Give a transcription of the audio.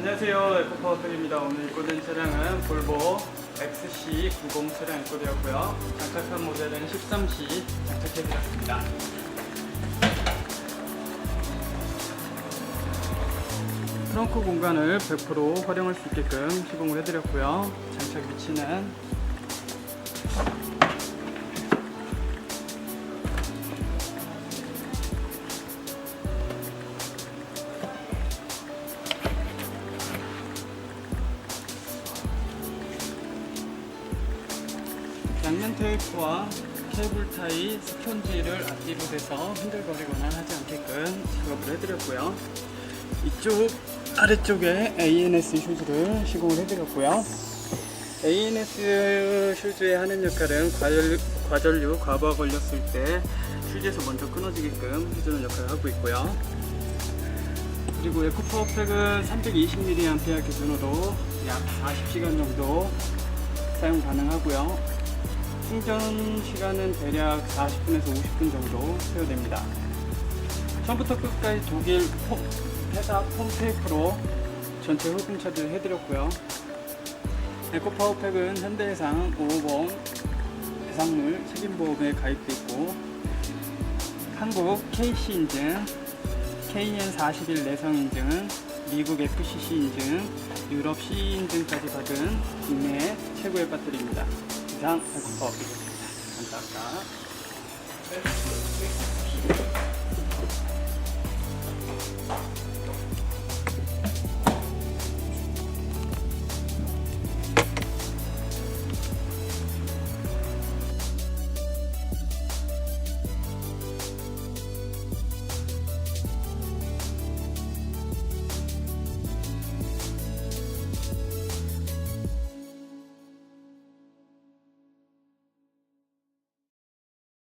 안녕하세요. 에코파워클입니다. 오늘 입고된 차량은 볼보 XC90 차량 입고되었고요. 장착한 모델은 13C 장착해드렸습니다. 트렁크 공간을 100% 활용할 수 있게끔 시공을 해드렸고요. 장착 위치는 양면 테이프와 케이블 타이 스펀지를 앞뒤로 대서 흔들거리거나 하지 않게끔 작업을 해드렸고요. 이쪽 아래쪽에 ANS 슈즈를 시공을 해드렸고요. ANS 슈즈의 하는 역할은 과열, 과전류, 과부하 걸렸을 때 슈즈에서 먼저 끊어지게끔 해주는 역할을 하고 있고요. 그리고 에코파워팩은 320mAh 기준으로 약 40시간 정도 사용 가능하고요. 충전 시간은 대략 40분에서 50분 정도 소요됩니다. 처음부터 끝까지 독일 폼, 회사 폼 테이프로 전체 흡음 처리를 해드렸고요. 에코파워팩은 현대해상 5호보험 배상물 책임보험에 가입돼 있고 한국 KC 인증, KN41 내성 인증, 미국 FCC 인증, 유럽 CE 인증까지 받은 국내 최고의 배터리입니다. 이상 에코파워팩입니다. 감사합니다.